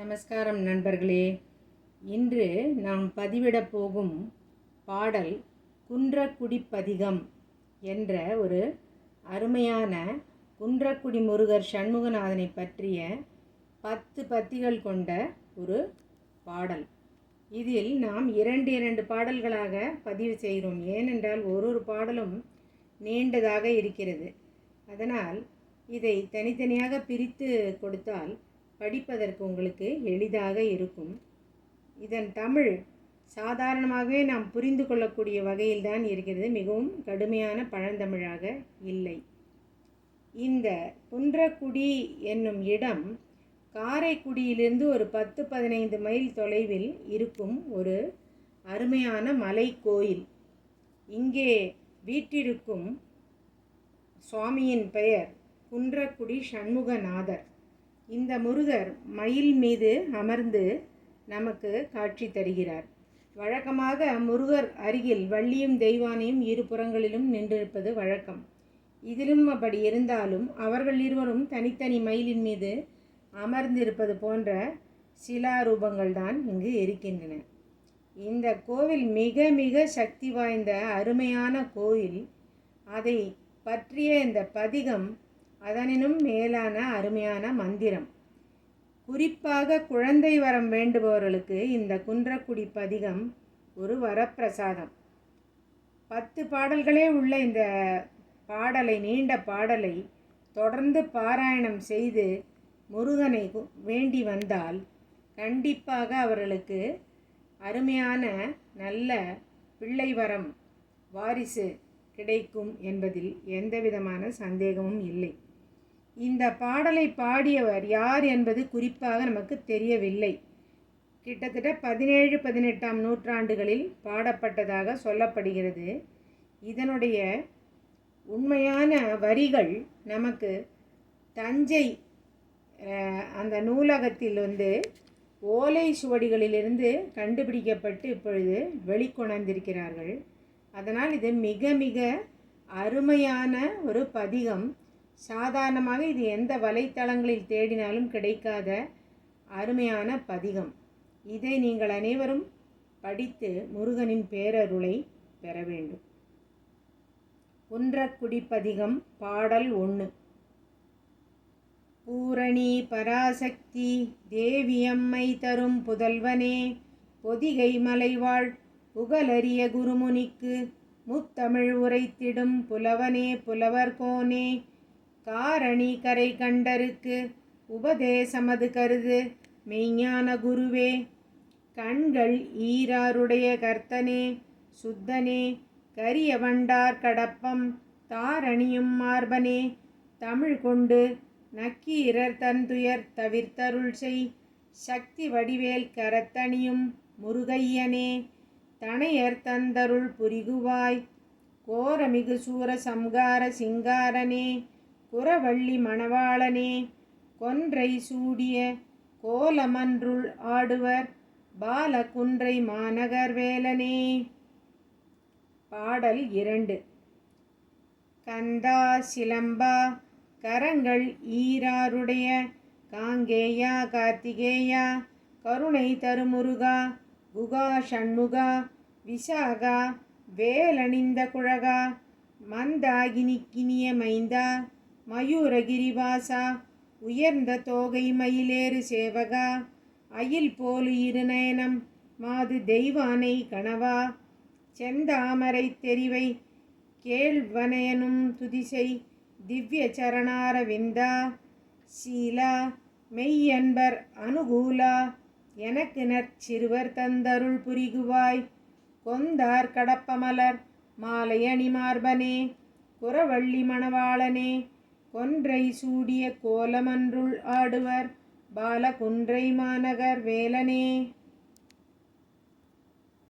நமஸ்காரம் நண்பர்களே. இன்று நாம் பதிவிடப் போகும் பாடல் குன்றக்குடி பதிகம் என்ற ஒரு அருமையான குன்றக்குடி முருகர் சண்முகநாதனை பற்றிய பத்து பத்திகள் கொண்ட ஒரு பாடல். இதில் நாம் இரண்டு இரண்டு பாடல்களாக பதிவு செய்கிறோம். ஏனென்றால் ஒரு ஒரு பாடலும் நீண்டதாக இருக்கிறது. அதனால் இதை தனித்தனியாக பிரித்து கொடுத்தால் படிப்பதற்கு உங்களுக்கு எளிதாக இருக்கும். இதன் தமிழ் சாதாரணமாகவே நாம் புரிந்து கொள்ளக்கூடிய வகையில்தான் இருக்கிறது. மிகவும் கடுமையான பழந்தமிழாக இல்லை. இந்த குன்றக்குடி என்னும் இடம் காரைக்குடியிலிருந்து ஒரு பத்து பதினைந்து மைல் தொலைவில் இருக்கும் ஒரு அருமையான மலை கோயில் இங்கே வீற்றிருக்கும் சுவாமியின் பெயர் குன்றக்குடி சண்முகநாதர். இந்த முருகர் மயில் மீது அமர்ந்து நமக்கு காட்சி தருகிறார். வழக்கமாக முருகர் அருகில் வள்ளியும் தெய்வானையும் இரு புறங்களிலும் நின்றிருப்பது வழக்கம். இதிலும் அப்படி இருந்தாலும் அவர்கள் இருவரும் தனித்தனி மயிலின் மீது அமர்ந்திருப்பது போன்ற சிலாரூபங்கள் தான் இங்கு இருக்கின்றன. இந்த கோவில் மிக மிக சக்தி வாய்ந்த அருமையான கோயில். அதை பற்றிய இந்த பதிகம் அதனினும் மேலான அருமையான மந்திரம். குறிப்பாக குழந்தை வரம் வேண்டுபவர்களுக்கு இந்த குன்றக்குடி பதிகம் ஒரு வரப்பிரசாதம். பத்து பாடல்களே உள்ள இந்த பாடலை நீண்ட பாடலை தொடர்ந்து பாராயணம் செய்து முருகனை வேண்டி வந்தால் கண்டிப்பாக அவர்களுக்கு அருமையான நல்ல பிள்ளை வரம் வாரிசு கிடைக்கும் என்பதில் எந்தவிதமான சந்தேகமும் இல்லை. இந்த பாடலை பாடியவர் யார் என்பது குறிப்பாக நமக்கு தெரியவில்லை. கிட்டத்தட்ட பதினேழு பதினெட்டாம் நூற்றாண்டுகளில் பாடப்பட்டதாக சொல்லப்படுகிறது. இதனுடைய உண்மையான வரிகள் நமக்கு தஞ்சை அந்த நூலகத்தில் வந்து ஓலை சுவடிகளிலிருந்து கண்டுபிடிக்கப்பட்டு இப்பொழுது வெளிக்கொணர்ந்திருக்கிறார்கள். அதனால் இது மிக மிக அருமையான ஒரு பதிகம். சாதாரணமாக இது எந்த வலைத்தளங்களில் தேடினாலும் கிடைக்காத அருமையான பதிகம். இதை நீங்கள் அனைவரும் படித்து முருகனின் பேரருளை பெற வேண்டும். குன்றக்குடி பதிகம் பாடல் ஒன்று பூரணி பராசக்தி தேவியம்மை தரும் புதல்வனே பொதிகை மலைவாழ் புகழறிய குருமுனிக்கு முத்தமிழ் உரைத்திடும் புலவனே புலவர்கோனே காரணி கரை கண்டருக்கு உபதேசமது கருது. மெய்ஞான குருவே கண்கள் ஈராருடைய கர்த்தனே சுத்தனே கரிய வண்டார் கடப்பம் தாரணியும் மார்பனே. தமிழ் கொண்டு நக்கீரர் தன்துயர் தவிர்த்தருள் செய். சக்தி வடிவேல் கரத்தணியும் முருகையனே தனையர் தந்தருள் புரிகுவாய். கோரமிகு சூர சம்கார சிங்காரனே குரவள்ளி மணவாளனே கொன்றை சூடிய கோலமன்றுள் ஆடுவர் பாலகுன்றை மாநகர் வேலனே. பாடல் இரண்டு. கந்தா சிலம்பா கரங்கள் ஈராருடைய காங்கேயா கார்த்திகேயா கருணை தருமுருகா குகா ஷண்முகா விசாகா வேலணிந்த குழகா மந்தாகினிக்கினிய மைந்தா மயூரகிரிவாசா உயர்ந்த தோகை மயிலேறு சேவகா அயில் போலு இருநயனம் மாது தெய்வானை கணவா செந்தாமரை தெரிவை கேள்வனயனும் துதிசை திவ்ய சரணார விந்தா சீலா மெய்யன்பர் அனுகூலா எனக்கு நற்சிறுவர் தந்தருள் புரிகுவாய் கொந்தார் கடப்பமலர் மாலையணி மார்பனே குரவள்ளி மணவாளனே கொன்றை சூடிய கோலமன்றுள் ஆடுவர். பாலகுன்றை மாநகர் வேலனே.